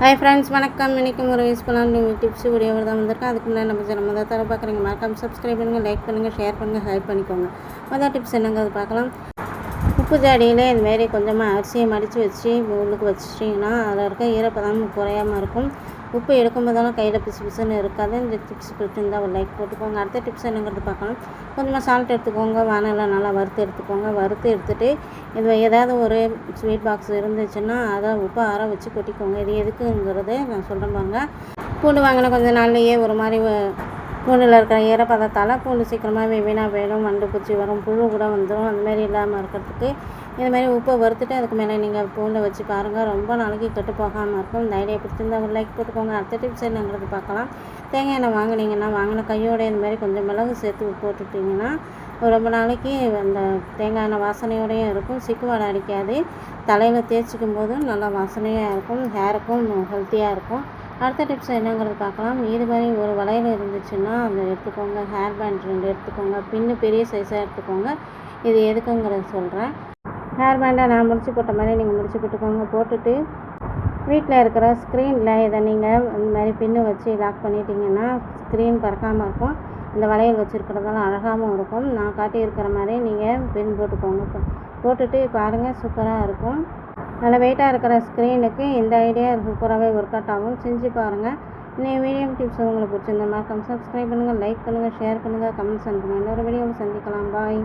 Hi friends வணக்கம். இன்றைக்கி ஒரு யூஸ்ஃபுல்லான நியூ டிப்ஸ் வீடியோ தான் வந்திருக்கேன். அதுக்கு முன்னாடி நம்ம சேனல் முதல் தர பார்க்குறீங்க. மறக்காம சப்ஸ்கிரைப் பண்ணுங்கள் லைக் பண்ணுங்கள் ஷேர் பண்ணுங்கள் ஹைப் பண்ணிக்கோங்க. மொதல் டிப்ஸ் என்னங்கிறது பார்க்கலாம். உப்பு ஜாடியில் இதுமாரி கொஞ்சமாக அரிசியை மடித்து வச்சு உள்ளுக்கு வச்சிட்டிங்கன்னா அதில் இருக்க ஈரப்பதம் குறையாமல் இருக்கும். உப்பு எடுக்கும்போதெல்லாம் கையில் பிசு பிசுன்னு இருக்காது. இந்த டிப்ஸ் பிடிச்சிருந்தா ஒரு லைக் போட்டுக்கோங்க. அடுத்த டிப்ஸ் என்னங்கிறது பார்க்கலாம். கொஞ்சமாக சால்ட் எடுத்துக்கோங்க. வானலில் நல்லா வறுத்து எடுத்துக்கோங்க. வறுத்து எடுத்துகிட்டு இது ஏதாவது ஒரு ஸ்வீட் பாக்ஸ் இருந்துச்சுன்னா அதை உப்பு ஆற வச்சு கொட்டிக்கோங்க. இது எதுக்குங்கிறது நான் சொல்கிறேன் பாருங்க. பூண்டு வாங்கின கொஞ்சம் நாள்லையே ஒரு மாதிரி கூண்டில் பூண்டில் இருக்கிற ஈரப்பதத்தால் பூண்டு சீக்கிரமாகவே வீணாக போயிடும் வண்டு பூச்சி வரும் புழு கூட வந்துடும் அந்த மாதிரி இல்லாமல் இருக்கிறதுக்கு இதுமாரி உப்பை வறுத்துட்டு அதுக்கு மேலே நீங்கள் பூண்டை வச்சு பாருங்கள் ரொம்ப நாளைக்கு கெட்டு போகாமல் இருக்கும். இந்த ஐடியா பிடிச்சிருந்தா ஒரு லைக் போட்டுக்கோங்க. அடுத்த டிப்ஸ் என்னங்கிறது பார்க்கலாம். தேங்காய் எண்ணெய் வாங்குனீங்கன்னா வாங்கின கையோட இந்த மாதிரி கொஞ்சம் மிளகு சேர்த்து போட்டுட்டிங்கன்னா ரொம்ப நாளைக்கு அந்த தேங்காய் எண்ணெய் வாசனையோடையும் இருக்கும். சிக்குவாடை அடிக்காது. தலையில் தேய்ச்சிக்கும் போதும் நல்லா வாசனையாக இருக்கும். ஹேருக்கும் ஹெல்த்தியாக இருக்கும். அடுத்த டிப்ஸ் என்னங்கிறது பார்க்கலாம். இது மாதிரி ஒரு வளையல் இருந்துச்சுன்னா அதை எடுத்துக்கோங்க. ஹேர் பேண்ட் ரெண்டு எடுத்துக்கோங்க. பின்னு பெரிய சைஸாக எடுத்துக்கோங்க. இது எதுக்குங்கிறத சொல்கிறேன் ஹேர் பேண்டை நான் முடிச்சு போட்ட மாதிரி நீங்கள் முடிச்சு போட்டுக்கோங்க போட்டுட்டு வீட்டில் இருக்கிற ஸ்க்ரீனில் இதை நீங்கள் இந்த மாதிரி பின்னு வச்சு லாக் பண்ணிட்டீங்கன்னா ஸ்க்ரீன் பறக்காமல் இருக்கும். இந்த வளையல் வச்சுருக்கிறதெல்லாம் அழகாகவும் இருக்கும். நான் காட்டியிருக்கிற மாதிரி நீங்கள் பின் போட்டுக்கோங்க. போட்டுட்டு பாருங்கள் சூப்பராக இருக்கும். நல்ல வெயிட்டாக இருக்கிற ஸ்க்ரீனுக்கு இந்த ஐடியா சூப்பராகவே ஒர்க் அவுட் ஆகும். செஞ்சு பாருங்கள் இன்னும் வீடியோ டிப்ஸ் உங்களுக்கு பிடிச்சிருந்த மறக்காம சப்ஸ்கிரைப் பண்ணுங்கள் லைக் பண்ணுங்கள் ஷேர் பண்ணுங்கள் கமெண்ட்ஸ் அனுப்புங்க. இன்னொரு வீடியோவில் சந்திக்கலாம். பாய்